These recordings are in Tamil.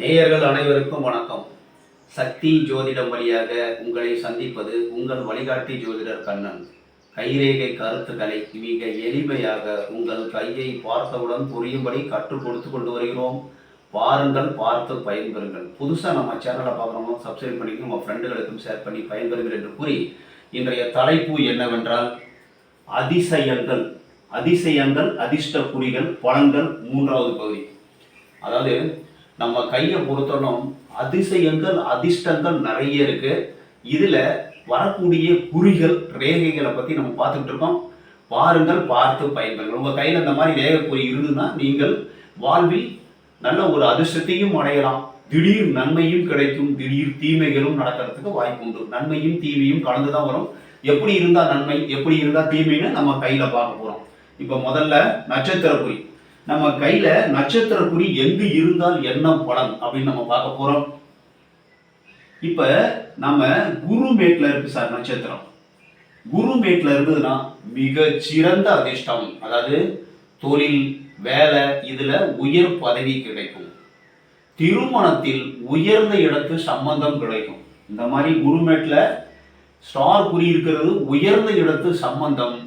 நேயர்கள் அனைவருக்கும் வணக்கம். சக்தி ஜோதிடம் வழியாக உங்களை சந்திப்பது உங்கள் வழிகாட்டி ஜோதிடர் கண்ணன். கைரேகை கருத்துக்களை மிக எளிமையாக உங்கள் கையை பார்த்தவுடன் புரியும்படி கற்றுக் கொடுத்து கொண்டு வருகிறோம். பாருங்கள் பார்த்து பயன்பெறுங்கள். புதுசாக நம்ம சேனலை பார்க்குறவங்க சப்ஸ்கிரைப் பண்ணிக்கணும் நம்ம ஃப்ரெண்டுகளுக்கும் ஷேர் பண்ணி பயன்பெறுங்கள் என்று கூறி இன்றைய தலைப்பு என்னவென்றால் அதிசயங்கள். அதிசயங்கள் அதிர்ஷ்ட குறிகள் பலன்கள் மூன்றாவது பகுதி. அதாவது நம்ம கையை பொறுத்தனும் அதிசயங்கள் அதிர்ஷ்டங்கள் நிறைய இருக்கு. இதுல வரக்கூடிய குறிகள் ரேகைகளை பத்தி நம்ம பார்த்துக்கிட்டு இருக்கோம். பாருங்கள் பார்த்து பயன்பெறுங்கள். உங்க கையில இந்த மாதிரி ரேகை குறி இருந்ததுன்னா நீங்கள் வாழ்வில் நல்ல ஒரு அதிர்ஷ்டத்தையும் அடையலாம். திடீர் நன்மையும் கிடைக்கும். திடீர் தீமைகளும் நடக்கிறதுக்கு வாய்ப்பு உண்டு. நன்மையும் தீமையும் கலந்து தான் வரும். எப்படி இருந்தா நன்மை எப்படி இருந்தா தீமைன்னு நம்ம கையில பார்க்க போறோம். இப்போ முதல்ல நட்சத்திர குறி நம்ம கையில நட்சத்திர குறி எங்கு இருந்தால் என்ன பலன் அப்படின்னு நம்ம பார்க்க போறோம். இப்ப நம்ம குரு மேட்ல இருக்கு சார் நட்சத்திரம். குரு மேட்ல இருந்ததுன்னா மிக சிறந்த அதிர்ஷ்டம். அதாவது தொழில் வேலை இதுல உயர் பதவி கிடைக்கும். திருமணத்தில் உயர்ந்த இடத்து சம்பந்தம் கிடைக்கும். இந்த மாதிரி குருமேட்ல ஸ்டார் குறி இருக்கிறது உயர்ந்த இடத்து சம்பந்தம்.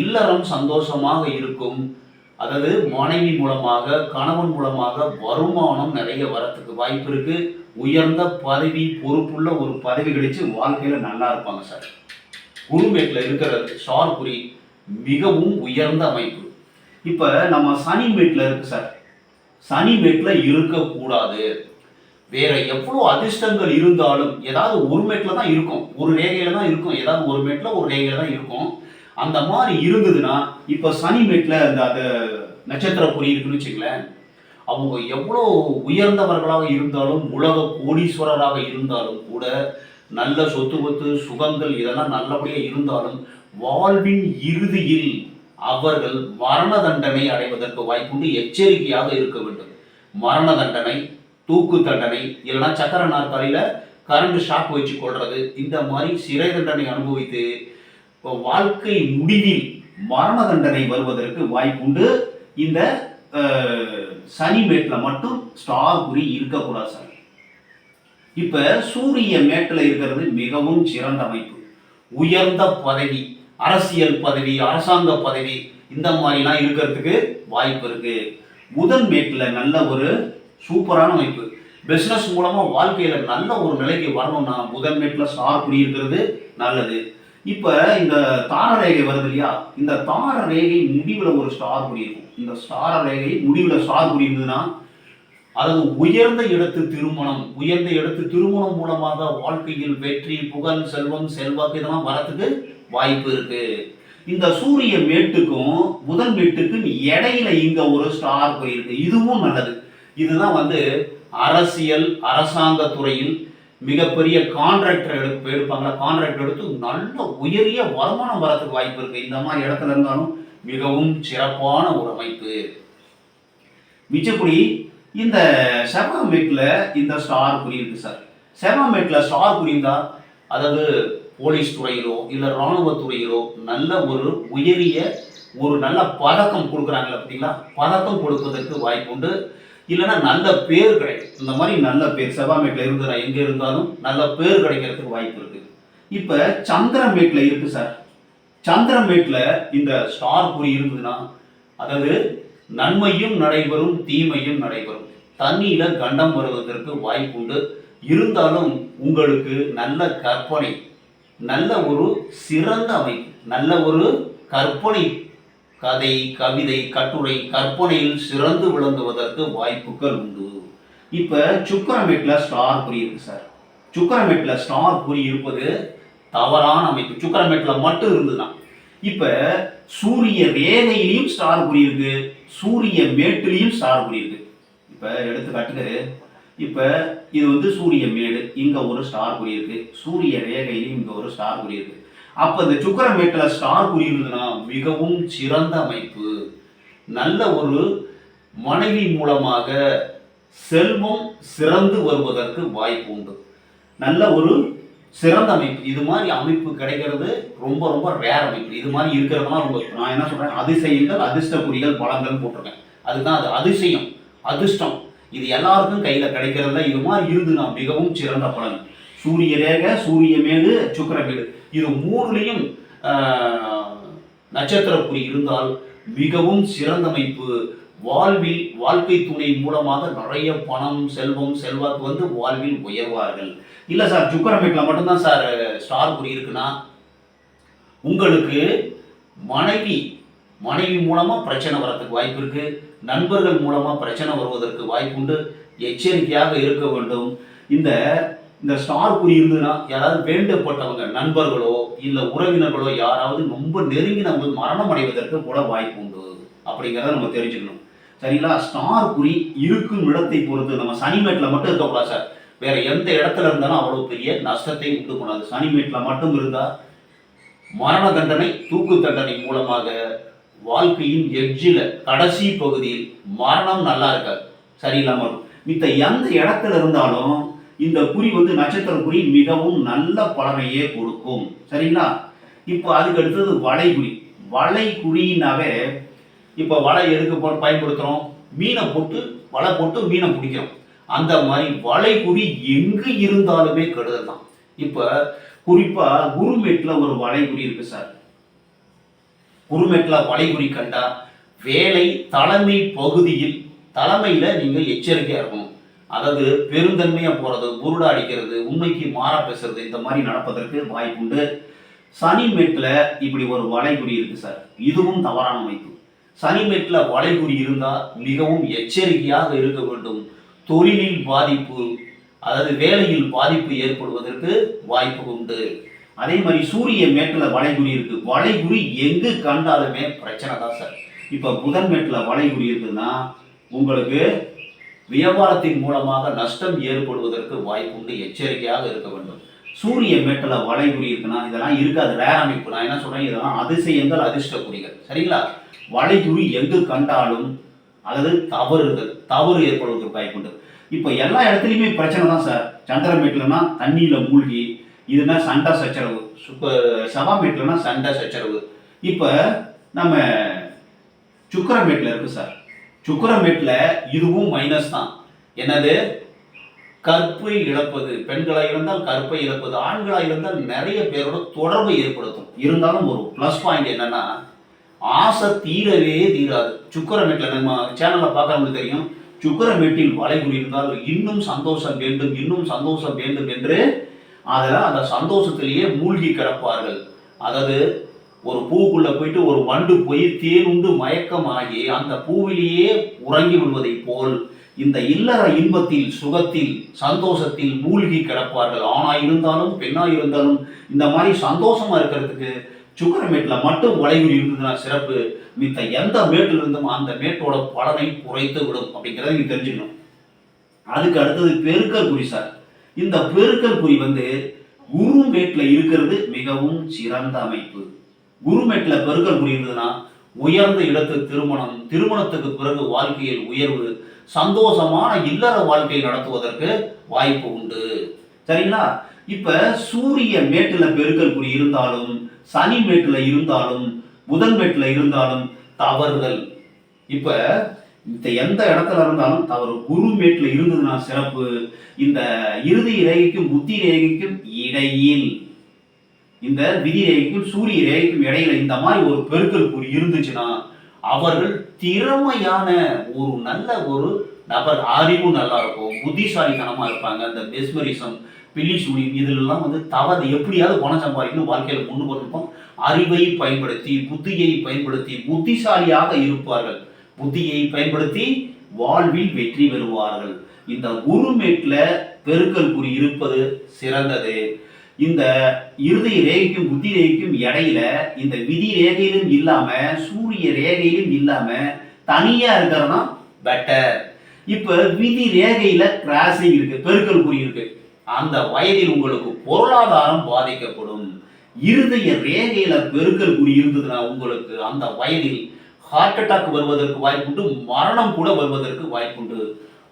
இல்லறம் சந்தோஷமாக இருக்கும். அதாவது மனைவி மூலமாக கணவன் மூலமாக வருமானம் நிறைய வரத்துக்கு வாய்ப்பு இருக்கு. உயர்ந்த பதவி பொறுப்புள்ள ஒரு பதவி கிடைச்சு வாழ்க்கையில நல்லா இருப்பாங்க சார். குருமேட்டில் இருக்கிறது ஸ்டார் குறி மிகவும் உயர்ந்த அமைப்பு. இப்ப நம்ம சனி மேட்ல இருக்கு சார். சனி மேட்ல இருக்கக்கூடாது. வேற எவ்வளோ அதிர்ஷ்டங்கள் இருந்தாலும் ஏதாவது ஒரு மேட்ல தான் இருக்கும். ஒரு ரேகையில தான் இருக்கும். ஏதாவது ஒரு மேட்ல ஒரு ரேகையில தான் இருக்கும். அந்த மாதிரி இருந்ததுன்னா இப்ப சனி மேட்ல அந்த அந்த நட்சத்திர பொறி இருக்குன்னு வச்சுங்களேன் அவங்க எவ்வளோ உயர்ந்தவர்களாக இருந்தாலும் உலக கோடீஸ்வரராக இருந்தாலும் கூட நல்ல சொத்து பத்து சுகங்கள் இதெல்லாம் நல்லபடியாக இருந்தாலும் வாழ்வின் இறுதியில் அவர்கள் மரண தண்டனை அடைவதற்கு வாய்ப்புண்டு எச்சரிக்கையாக இருக்க வேண்டும். மரண தண்டனை தூக்கு தண்டனை இல்லைன்னா சக்கர நாற்காலியில கரண்ட் ஷாக் வச்சு கொள்வது இந்த மாதிரி சிறை தண்டனை அனுபவித்து வாழ்க்கை முடிவில் மரண தண்டனை வருவதற்கு வாய்ப்புண்டு. இந்த சனி மேட்டில் மட்டும் ஸ்டார் குறி இருக்கக்கூடாது சார். இப்போ சூரிய மேட்டில் இருக்கிறது மிகவும் சிறந்த அமைப்பு. உயர்ந்த பதவி அரசியல் பதவி அரசாங்க பதவி இந்த மாதிரிலாம் இருக்கிறதுக்கு வாய்ப்பு இருக்கு. முதல் மேட்டில் நல்ல ஒரு சூப்பரான அமைப்பு. பிஸ்னஸ் மூலமாக வாழ்க்கையில் நல்ல ஒரு நிலைக்கு வரணும்னா முதல் மேட்டில் ஸ்டார் குறி இருக்கிறது நல்லது. இப்போ இந்த தார ரேகை வருது இல்லையா? இந்த தார ரேகை முடிவில் ஒரு ஸ்டார் குறி இருக்கும் இந்த ஸ்டார ரேகை முடிவில் ஸ்டார் குறி இருந்ததுன்னா அதாவது உயர்ந்த இடத்து திருமணம் உயர்ந்த இடத்து திருமணம் மூலமாக வாழ்க்கையில் வெற்றி புகழ் செல்வம் செல்வாக்கு இதெல்லாம் வரத்துக்கு வாய்ப்பு இருக்கு. இந்த சூரிய மேட்டுக்கும் புதன் மேட்டுக்கும் இடையில இங்க ஒரு ஸ்டார் போயிருக்கு இதுவும் நல்லது. இதுதான் வந்து அரசியல் அரசாங்க துறையில் மிகப்பெரிய கான்ட்ராக்டர் எடுப்பு எடுப்பாங்க கான்ட்ராக்ட் எடுத்து நல்ல உயரிய வருமானம் வரத்துக்கு வாய்ப்பு இருக்கு. இந்த மாதிரி இடத்துல இருந்தாலும் மிகவும் சிறப்பான ஒரு அமைப்பு. மிச்சப்படி இந்த செவ்வாமேட்டில் இந்த ஸ்டார் குறி இருக்கு சார். செவ்வாமேட்டில் ஸ்டார் குறிந்தா அதாவது போலீஸ் துறையிலோ இல்லை இராணுவ நல்ல ஒரு உயரிய ஒரு நல்ல பதக்கம் கொடுக்குறாங்களா பார்த்தீங்களா? பதக்கம் கொடுப்பதற்கு வாய்ப்பு உண்டு இல்லைன்னா நல்ல பேர் கிடைக்கும். இந்த மாதிரி நல்ல பேர் செவ்வாமேட்டில் நான் எங்கே இருந்தாலும் நல்ல பேர் கிடைக்கிறதுக்கு வாய்ப்பு இருக்குது இப்போ சந்திரமேட்டில் இருக்கு சார். சந்திரமேட்டில் இந்த ஸ்டார் குறி இருந்ததுன்னா அதாவது நன்மையும் நடைபெறும் தீமையும் நடைபெறும். தண்ணியில் கண்டம் வருவதற்கு வாய்ப்பு உண்டு. இருந்தாலும் உங்களுக்கு நல்ல கற்பனை நல்ல ஒரு சிறந்த அமைப்பு நல்ல ஒரு கற்பனை கதை கவிதை கட்டுரை கற்பனையில் சிறந்து விளங்குவதற்கு வாய்ப்புகள் உண்டு. இப்போ சுக்கரம் வீட்டில் ஸ்டார் குறி இருக்கு சார் வீட்டில் ஸ்டார் குறி இருப்பது தவறான அமைப்பு. சுக்கரமேட்ல மட்டும் இருந்துதான் இப்போ சூரிய ரேகையிலையும் ஸ்டார் குறி இருக்கு சூரிய மேட்டிலையும் ஸ்டார் குறி இருக்கு. இப்போ எடுத்துக்காட்டுக்கு இப்போ இது வந்து சூரிய மேடு இங்கே ஒரு ஸ்டார் குறி இருக்கு. சூரிய ரேகையிலையும் இங்கே ஒரு ஸ்டார் குறி இருக்கு. அப்ப இந்த சுக்கரமேட்டில் ஸ்டார் குறி இருந்ததுன்னா மிகவும் சிறந்த அமைப்பு. நல்ல ஒரு மனைவி மூலமாக செல்வம் சிறந்து வருவதற்கு வாய்ப்பு உண்டு. நல்ல ஒரு சிறந்த அமைப்பு. இது மாதிரி அமைப்பு கிடைக்கிறது ரொம்ப ரொம்ப ரேர் அமைப்பு. இது மாதிரி இருக்கிறதெல்லாம் ரொம்ப நான் என்ன சொல்றேன் அதிசயங்கள் அதிர்ஷ்டக்குறிகள் பலங்கள் போட்டிருக்கேன். அதுதான் அது அதிசயம் அதிர்ஷ்டம். இது எல்லாருக்கும் கையில் கிடைக்கிறதுல இது மாதிரி இருந்துனா மிகவும் சிறந்த பலன். சூரிய ரேக சூரிய மேடு சுக்கர மேடு இது மூணுலையும் நட்சத்திரக்குறி நட்சத்திர இருந்தால் மிகவும் சிறந்தமைப்பு. வாழ்வில் வாழ்க்கை துணை மூலமாக நிறைய பணம் செல்வம் செல்வாக்கு வந்து வாழ்வில் உயர்வார்கள். இல்லை சார் சுக்கரமேட்டில் மட்டும்தான் சார் ஸ்டார் குறி இருக்குன்னா உங்களுக்கு மனைவி மனைவி மூலமாக பிரச்சனை வரத்துக்கு வாய்ப்பு இருக்குது நண்பர்கள் மூலமாக பிரச்சனை வருவதற்கு வாய்ப்புண்டு. எச்சரிக்கையாக இருக்க வேண்டும். இந்த இந்த ஸ்டார் குறி இருந்ததுன்னா யாராவது வேண்டப்பட்டவங்க நண்பர்களோ இல்லை உறவினர்களோ யாராவது ரொம்ப நெருங்கினவங்க மரணம் அடைவதற்கு கூட வாய்ப்பு உண்டு. அப்படிங்கிறத நம்ம தெரிஞ்சுக்கணும். சரிங்களா? ஸ்டார் குறி இருக்கும் இடத்தை பொறுத்து நம்ம சனிமேட்டில் மட்டும் இருக்கக்கூடாது சார் வேற எந்த இடத்துல இருந்தாலும் அவ்வளோ பெரிய நஷ்டத்தை உண்டு பண்ணாது சனிமேட்டில் மட்டும் இருந்தால் மரண தண்டனை தூக்கு தண்டனை மூலமாக வாழ்க்கையின் எட்ஜில் கடைசி பகுதியில் மரணம் நல்லா இருக்காது. சரியில்லாமல் இருக்கும் மித்த எந்த இடத்துல இருந்தாலும் இந்த குறி வந்து நட்சத்திர குறி மிகவும் நல்ல பலனையே கொடுக்கும். சரிங்களா? இப்போ அதுக்கு அடுத்தது வளைகுறி. வளைகுறினாவே இப்போ வலை எதுக்கு போ- மீனை போட்டு வலை போட்டு மீனை பிடிக்கிறோம். அந்த மாதிரி வளைகுறி எங்கு இருந்தாலுமே கெடுதல் தான். இப்போ குறிப்பா குருமேட்ல ஒரு வளைகுறி இருக்கு சார். குருமேட்ல வளைகுறி கண்டா வேலை தலைமை பகுதியில் தலைமையில் நீங்கள் எச்சரிக்கையாக இருக்கணும். அதாவது பெருந்தன்மையா போறது குருடா அடிக்கிறது உண்மைக்கு மாறா பேசுறது இந்த மாதிரி நடப்பதற்கு வாய்ப்புண்டு. மேட்டில் இப்படி ஒரு வளைகுறி இருக்கு சார். இதுவும் தவறான அமைப்பு. சனிமேட்ல வளைகுறி இருந்தா மிகவும் எச்சரிக்கையாக இருக்க வேண்டும். தொழிலில் பாதிப்பு அதாவது வேலையில் பாதிப்பு ஏற்படுவதற்கு வாய்ப்பு உண்டு. அதே மாதிரி சூரிய மேட்டில் வளைகுறி இருக்கு. வளைகுறி எங்கு கண்டாலுமே பிரச்சனை தான் சார். இப்போ புதன் மேட்டில் வளைகுறி இருக்குன்னா உங்களுக்கு வியாபாரத்தின் மூலமாக நஷ்டம் ஏற்படுவதற்கு வாய்ப்புண்டு எச்சரிக்கையாக இருக்க வேண்டும். சூரிய மேட்டில் வளைகுறி இருக்குன்னா இதெல்லாம் இருக்காது ரேர் அமைப்பு. நான் என்ன சொல்றேன் இதெல்லாம் அதிசயங்கள் அதிர்ஷ்ட குறிகள் சரிங்களா வளைகுறி எங்கு கண்டாலும் அதாவது தவறுகள் தவறு ஏற்படுவதற்கு வாய்ப்புண்டு. இப்போ எல்லா இடத்துலையுமே பிரச்சனை தான் சார். சந்திரமேட்லனா தண்ணியில மூழ்கி இதுனா சண்டை சச்சரவு? சுப்ப செவ்வாமேட்லனா சண்டை சச்சரவு. இப்போ நம்ம சுக்கரமேட்டில் இருக்கு சார். சுக்கரமேட்ல இதுவும் மைனஸ் தான். என்னது? கற்பை இழப்பது. பெண்களாக இருந்தால் கற்பை இழப்பது. ஆண்களாக இருந்தால் நிறைய பேரோட தொடர்பை ஏற்படுத்தும். இருந்தாலும் ஒரு ப்ளஸ் பாயிண்ட் என்னன்னா ஆசை தீரவே தீராது. சுக்கரமேட்ல நம்ம சேனலில் பார்க்கறவங்களுக்கு தெரியும். சுக்கரமேட்டில் வளைகுறி இருந்தால் இன்னும் சந்தோஷம் வேண்டும் இன்னும் சந்தோஷம் வேண்டும் என்று அதில் அந்த சந்தோஷத்திலேயே மூழ்கி கிடப்பார்கள். அதாவது ஒரு பூவுக்குள்ள போயிட்டு ஒரு வண்டு போய் தேனுண்டு மயக்கமாகி அந்த பூவிலேயே உறங்கி விடுவதைப் போல் இந்த இல்லற இன்பத்தில் சுகத்தில் சந்தோஷத்தில் மூழ்கி கிடப்பார்கள். ஆணா இருந்தாலும் பெண்ணா இருந்தாலும் இந்த மாதிரி சந்தோஷமா இருக்கிறதுக்கு சுக்கரமேட்ல மட்டும் வளைகுறி இருந்ததுன்னா சிறப்பு. மித்த எந்த மேட்டில் இருந்தும் அந்த மேட்டோட பலனை குறைத்து விடும் அப்படிங்கிறத நீங்க தெரிஞ்சுக்கணும். அதுக்கு அடுத்தது பெருக்கல் குறி சார். இந்த பெருக்கல் குறி வந்து குரு மேட்டில் இருக்கிறது மிகவும் சிறந்த அமைப்பு. குருமேட்டில் பெருக்கல் முடிந்ததுன்னா இருந்ததுன்னா உயர்ந்த இடத்து திருமணம் திருமணத்துக்கு பிறகு வாழ்க்கையில் உயர்வு சந்தோஷமான இல்லற வாழ்க்கையை நடத்துவதற்கு வாய்ப்பு உண்டு. சரிங்களா? இப்ப சூரிய மேட்டுல பெருக்கல் குறி இருந்தாலும் சனி மேட்டுல இருந்தாலும் புதன் மேட்டுல இருந்தாலும் தவறுதல். இப்ப இந்த எந்த இடத்துல இருந்தாலும் தவறு. குரு மேட்ல இருந்ததுன்னா சிறப்பு. இந்த இறுதி ரேகைக்கும் புத்தி ரேகைக்கும் இடையில். இந்த விதி ரேகைக்கும் சூரிய ரேகைக்கும் இடையில இந்த மாதிரி ஒரு பெருக்கல் குறி இருந்துச்சுன்னா அவர்கள் திறமையான ஒரு நல்ல ஒரு நபர் அறிவு நல்லா இருக்கும் புத்திசாலித்தனமா இருப்பாங்க. அந்த பெஸ்மரிசம் பில்லி சூனி இதுலெல்லாம் வந்து தவறு எப்படியாவது பணம் சம்பாதிக்கணும் வாழ்க்கையில முன்னு கொண்டிருப்போம் அறிவை பயன்படுத்தி புத்தியை பயன்படுத்தி புத்திசாலியாக இருப்பார்கள். புத்தியை பயன்படுத்தி வாழ்வில் வெற்றி பெறுவார்கள். இந்த குருமேட்ல பெருக்கல் குறி இருப்பது சிறந்தது. இந்த இறுதி ரேகைக்கும் புத்தி ரேகைக்கும் இடையில இந்த விதி ரேகையிலும் இல்லாம சூரிய ரேகையிலும் இல்லாம தனியா இருக்கிறதா பெட்டர் இப்ப விதி ரேகையில கிராசிங் இருக்கு பெருக்கல் குறி இருக்கு. அந்த வயதில் உங்களுக்கு பொருளாதாரம் பாதிக்கப்படும். இருதய ரேகையில பெருக்கல் குறி இருந்ததுன்னா உங்களுக்கு அந்த வயதில் ஹார்ட் அட்டாக் வருவதற்கு வாய்ப்புண்டு மரணம் கூட வருவதற்கு வாய்ப்புண்டு.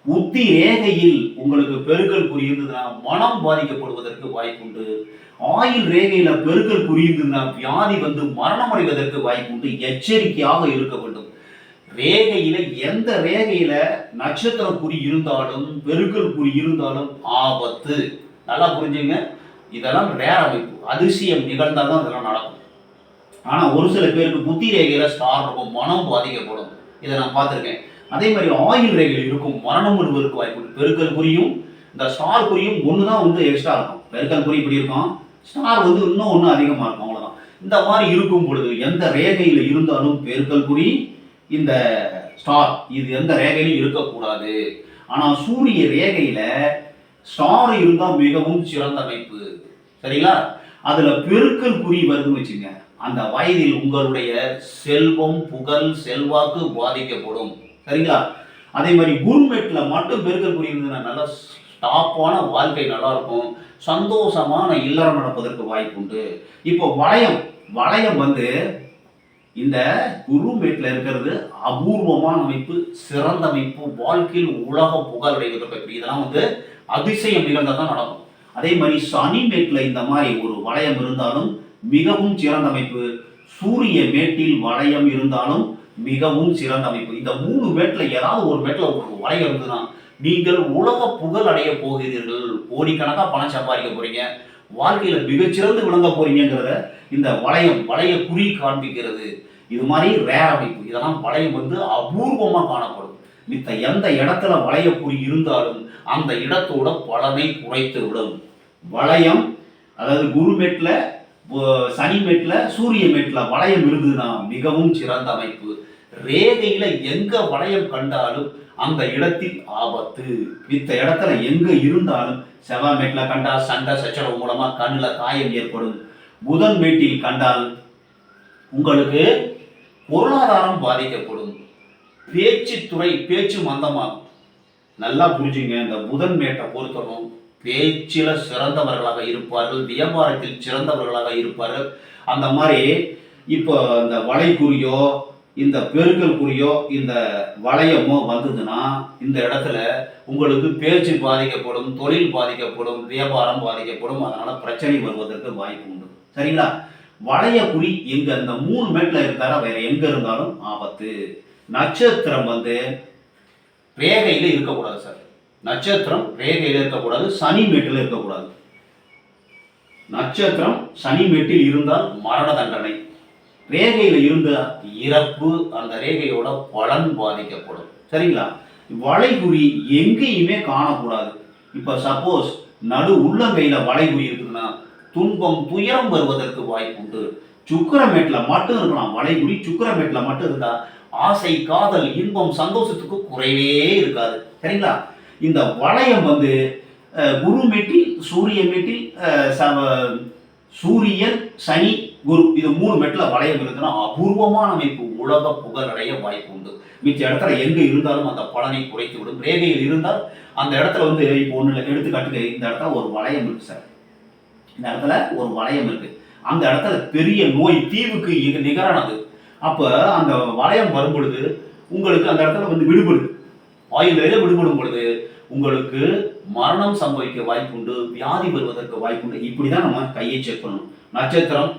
உத்தி ரேகையில் உங்களுக்கு பெருக்கல் புரியுதுன்னா மனம் பாதிக்கப்படுவதற்கு வாய்ப்புண்டு. ஆயில் ரேகையில பெருக்கல் புரியுதுன்னா வியாதி வந்து மரணம் அடைவதற்கு வாய்ப்புண்டு. எச்சரிக்கையாக இருக்க வேண்டும். ரேகையில எந்த ரேகையில நட்சத்திர குறி இருந்தாலும் பெருக்கல் குறி இருந்தாலும் ஆபத்து. நல்லா புரிஞ்சுங்க. இதெல்லாம் வேற அமைப்பு. அதிசயம் தான் இதெல்லாம் நடக்கும். ஆனா ஒரு சில பேருக்கு புத்தி ரேகையில ஸ்டார் இருக்கும் மனம் பாதிக்கப்படும். இதை நான் பார்த்துருக்கேன். அதே மாதிரி ஆயுள் ரேகையில் இருக்கும். மரணம் ஒருவருக்கு வாய்ப்பு பெருக்கல் குறியும் இந்த ஸ்டார் குறியும் ஒன்று தான் வந்து எக்ஸ்ட்ரா இருக்கும். பெருக்கல் குறி இப்படி இருக்கும். ஸ்டார் வந்து இன்னும் ஒன்று அதிகமாக இருக்கும். அவ்வளோதான் இந்த மாதிரி இருக்கும் பொழுது எந்த ரேகையில் இருந்தாலும் பெருக்கல் குறி இந்த ஸ்டார் இது எந்த ரேகையிலும் இருக்கக்கூடாது. ஆனால் சூரிய ரேகையில் ஸ்டார் இருந்தால் மிகவும் சிறந்த அமைப்பு. சரிங்களா? அதில் பெருக்கல் குறி வருதுன்னு வச்சுங்க அந்த வயதில் உங்களுடைய செல்வம் புகழ் செல்வாக்கு பாதிக்கப்படும். சரிங்களா? அதே மாதிரி குருமெட்டில் மட்டும் பெருக்கல் புரியுதுன்னா நல்லா ஸ்டாப்பான வாழ்க்கை நல்லா இருக்கும் சந்தோஷமான இல்லறம் நடப்பதற்கு வாய்ப்பு உண்டு. இப்போ வளையம் வளையம் வந்து இந்த குருமேட்டில் இருக்கிறது அபூர்வமான அமைப்பு சிறந்த அமைப்பு வாழ்க்கையில் உலக புகழ் அடைவதற்கு இதெல்லாம் வந்து அதிசயம் நிகழ்ந்ததான் நடக்கும். அதே மாதிரி சனி மேட்டில் இந்த மாதிரி ஒரு வளையம் இருந்தாலும் மிகவும் சிறந்த அமைப்பு. சூரிய மேட்டில் வளையம் இருந்தாலும் மிகவும் சிறந்த அமைப்பு. இந்த மூணு மேட்டில் ஏதாவது ஒரு மேட்டில் உங்களுக்கு வளையம் இருந்ததுன்னா நீங்கள் உலக புகழ் அடைய போகிறீர்கள். கோடிக்கணக்காக பணம் சம்பாதிக்க போறீங்க. வாழ்க்கையில் மிகச்சிறந்து விளங்க போறீங்கிறத இந்த வளையம் வளைய குறி காண்பிக்கிறது. இது மாதிரி ரேர் அமைப்பு. இதெல்லாம் வளையம் வந்து அபூர்வமாக காணப்படும். மித்த எந்த இடத்துல வளைய குறி இருந்தாலும் அந்த இடத்தோட பலனை குறைத்து விடும் வளையம் அதாவது குருமேட்டில் சனிமேட்டில் சனி சூரிய மேட்டில் வளையம் இருந்ததுன்னா மிகவும் சிறந்த அமைப்பு. ரேகையில எங்க வளையம் கண்டாலும் அந்த இடத்தில் ஆபத்து. மித்த இடத்துல எங்க இருந்தாலும் செவ்வாய் மேட்டில் கண்டா சண்டை சச்சரவு மூலமா கண்ணில் காயம் ஏற்படும். புதன் மேட்டில் கண்டால் உங்களுக்கு பொருளாதாரம் பாதிக்கப்படும். பேச்சு துறை பேச்சு மந்தமாகும். நல்லா புரிஞ்சுங்க இந்த புதன் மேட்டை பொறுத்தவரும் பேச்சில சிறந்தவர்களாக இருப்பார்கள் வியாபாரத்தில் சிறந்தவர்களாக இருப்பார்கள். அந்த மாதிரி இப்போ இந்த வளைகுறியோ இந்த பெருக்கல் குறியோ இந்த வளையமோ வந்ததுன்னா இந்த இடத்துல உங்களுக்கு பேச்சு பாதிக்கப்படும் தொழில் பாதிக்கப்படும் வியாபாரம் பாதிக்கப்படும் அதனால பிரச்சனை வருவதற்கு வாய்ப்பு உண்டு. சரிங்களா? வளைய குறி எங்க இந்த மூணு மேட்ல இருந்தாரா வேற எங்க இருந்தாலும் ஆபத்து. நட்சத்திரம் வந்து ரேகையில இருக்கக்கூடாது சார். நட்சத்திரம் ரேகையில இருக்கக்கூடாது சனி மேட்டில் இருக்கக்கூடாது. நட்சத்திரம் சனி மேட்டில் இருந்தால் மரண தண்டனை. ரேகையில் இருந்த இறப்பு அந்த ரேகையோட பலன் பாதிக்கப்படும். சரிங்களா? வளைகுறி எங்கேயுமே காணக்கூடாது. இப்போ சப்போஸ் நடு உள்ளங்கையில் வளைகுறி இருக்குதுன்னா துன்பம் துயரம் வருவதற்கு வாய்ப்புண்டு சுக்கரமேட்டில் மட்டும் இருக்கலாம். வளைகுறி சுக்கரமேட்டில் மட்டும் இருந்தால் ஆசை காதல் இன்பம் சந்தோஷத்துக்கு குறைவே இருக்காது. சரிங்களா? இந்த வளையம் வந்து குரு மெட்டில் சூரிய மெட்டில் சூரியன் சனி குரு இது மூணு மெட்டில் வளையம் இருக்குன்னா அபூர்வமான அமைப்பு. உலக புகழடைய வாய்ப்பு உண்டு. மிச்ச இடத்துல எங்க இருந்தாலும் அந்த பலனை குறைத்து விடும். ரேகையில் இருந்தால் அந்த இடத்துல வந்து இப்போ ஒன்று எடுத்துக்காட்டுக்கு இந்த இடத்துல ஒரு வளையம் இருக்கு சார் இந்த இடத்துல ஒரு வளையம் இருக்கு. அந்த இடத்துல பெரிய நோய் தீவுக்கு நிகரானது. அப்போ அந்த வளையம் வரும் பொழுது உங்களுக்கு அந்த இடத்துல வந்து விடுபடுது ஆயுள் விடுபடும் பொழுது உங்களுக்கு மரணம் சம்பவிக்க வாய்ப்புண்டு வியாதி வருவதற்கு வாய்ப்புண்டு இப்படி தான் நம்ம கையை செக் பண்ணணும். நட்சத்திரம்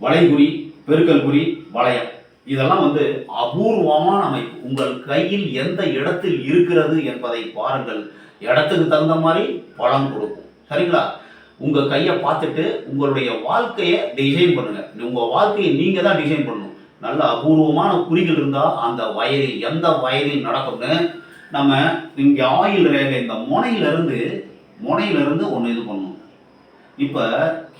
வளைகுறி பெருக்கல் குறி வளையம். இதெல்லாம் வந்து அபூர்வமான அமைப்பு. உங்கள் கையில் எந்த இடத்தில் இருக்கிறது என்பதை பாருங்கள். இடத்துக்கு தகுந்த மாதிரி பலன் கொடுக்கும். சரிங்களா? உங்க கையை பார்த்துட்டு உங்களுடைய வாழ்க்கையை டிசைன் பண்ணுங்க. உங்க வாழ்க்கையை நீங்க தான் டிசைன் பண்ணணும். நல்ல அபூர்வமான குறிகள் இருந்தா அந்த வயலில் எந்த வயலில் நடக்கும்னு நம்ம இங்க ஆயில் ரேகை இந்த முனையிலிருந்து முனையிலிருந்து ஒன்று இது பண்ணணும் இப்போ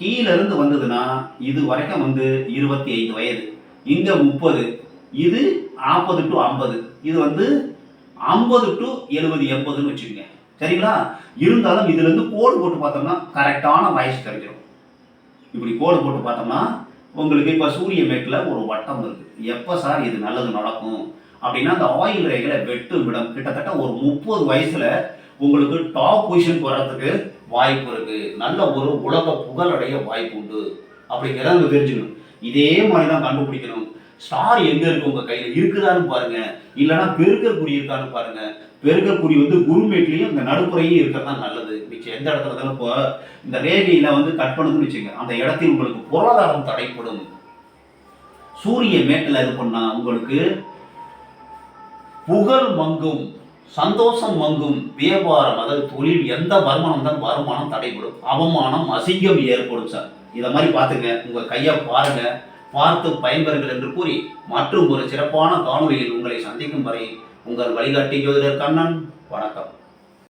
கீழேருந்து வந்ததுன்னா இது வரைக்கும் வந்து இருபத்தி ஐந்து வயது. இந்த முப்பது. இது நாற்பது டு ஐம்பது. இது வந்து ஐம்பது டு எழுபது எண்பதுன்னு வச்சுக்கோங்க. சரிங்களா? இருந்தாலும் இதுல இருந்து கோடு போட்டு பார்த்தோம்னா கரெக்டான வயசு தெரிஞ்சிடும் இப்படி கோடு போட்டு பார்த்தோம்னா உங்களுக்கு இப்போ சூரிய மேட்டில் ஒரு வட்டம் இருக்கு எப்போ சார் இது நல்லது நடக்கும்? அப்படின்னா அந்த ஆயில் ரேகளை வெட்டும் விடம். கிட்டத்தட்ட ஒரு முப்பது வயசுல உங்களுக்கு டாப் பொசிஷன் வர்றதுக்கு வாய்ப்பு இருக்கு. நல்ல ஒரு உலக புகழடைய வாய்ப்பு உண்டு. அப்படிங்கிறத நம்ம தெரிஞ்சுக்கணும். இதே மாதிரி தான் கண்டுபிடிக்கணும். ஸ்டார் எங்க இருக்கு உங்க கையில? இருக்குதான்னு பாருங்க. இல்லைன்னா பெருக்கல் குறி இருக்கான்னு பாருங்க. பெருக்கல் குறி வந்து குருமேட்லயும் இந்த நடுப்புறையும் இருக்கிறது தான் நல்லது. மிச்சம் எந்த இடத்துல இருந்தாலும் இப்போ இந்த ரேகையில வந்து கட் பண்ணுதுன்னு வச்சுங்க அந்த இடத்தில் உங்களுக்கு பொருளாதாரம் தடைப்படும். சூரிய மேட்டில் இது பண்ணா உங்களுக்கு புகழ் மங்கும். சந்தோஷம் மங்கும் வியாபாரம் அதாவது தொழில் எந்த வருமானம் தான் வருமானம் தடைபடும். அவமானம் அசிங்கம் ஏற்படும் சார் இதை மாதிரி பார்த்துங்க உங்கள் கையை பாருங்க. பார்த்து பயன்பெறுங்கள் என்று கூறி மற்றும் ஒரு சிறப்பான காணொலியில் உங்களை சந்திக்கும் வரை உங்கள் வழிகாட்டி ஜோதிடர் கண்ணன். வணக்கம்.